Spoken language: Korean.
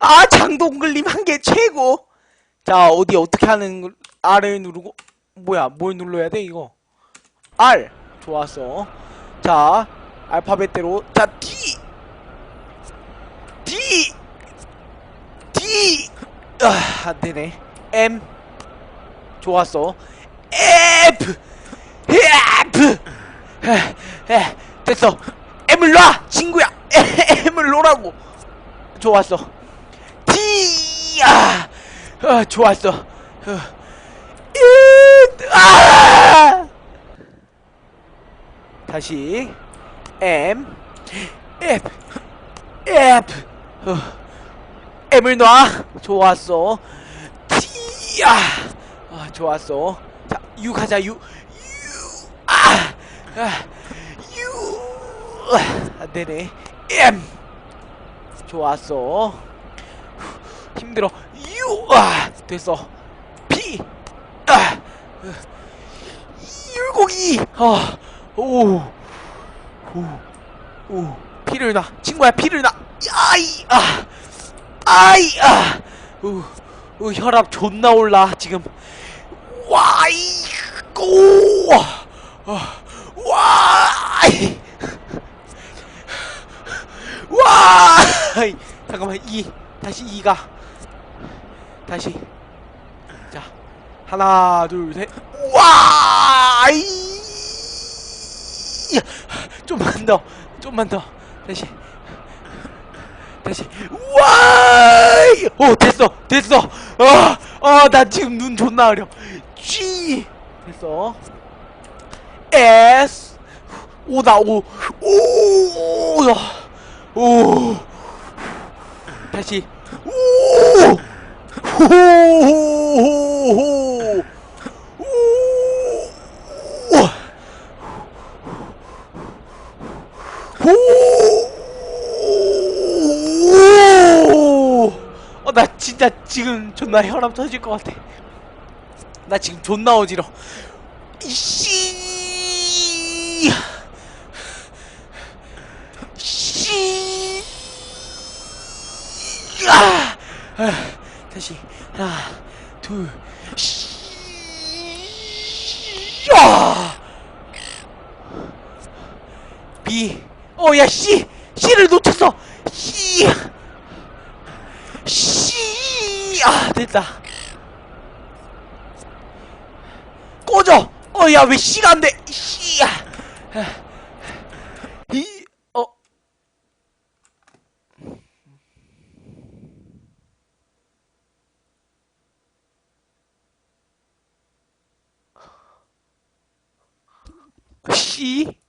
아, 장동글님 한 개 최고! 자, 어디 어떻게 하는, 걸- R을 누르고, 뭐야, 뭘 눌러야 돼, 이거? R! 좋았어. 자, 알파벳대로, 자, D! D! D! 아, 안 되네. M. 좋았어. F! F! 됐어. M을 놔! 친구야! M을 놓으라고! 좋았어. 아, 좋았어. 어. 이, 아! 다시. M. F. F. 어. M을 놔. 좋았어. T. 아. 아, 좋았어. 자, U 가자, U. U. 아. 아. U. 아, 안 되네. M. 좋았어. 후, 힘들어. U. 아, 됐어. P. 아. 으. 율곡이. 아. 오. 오. 오. 피를 놔. 친구야, 피를 놔. 아이. 아. 아이. 아. 우. 우, 혈압 존나 올라, 지금. 와이. 고. 아. 와이. 와! 잠깐만, 이. 다시 이가 다시. 자. 하나, 둘, 셋. 와! 이! 좀만 더. 좀만 더. 다시. 다시. 와! 오, 됐어. 됐어. 아, 아, 나 지금 눈 존나 어려. G. 됐어. S. 오다, 오. 오! 야. 오. 다시. 오! 호호호호. 오! 오! 어, 나 진짜 지금 존나 혈압 터질 것 같아. 나 지금 존나 어지러. 이씨! 씨! 아! 아, 다시 하나, 둘, 씨! 아! B. 어, 야, C! C를 놓쳤어! C! C! 아, 됐다. 꺼져! 어, 야, 왜 C가 안 돼? C! 아. 西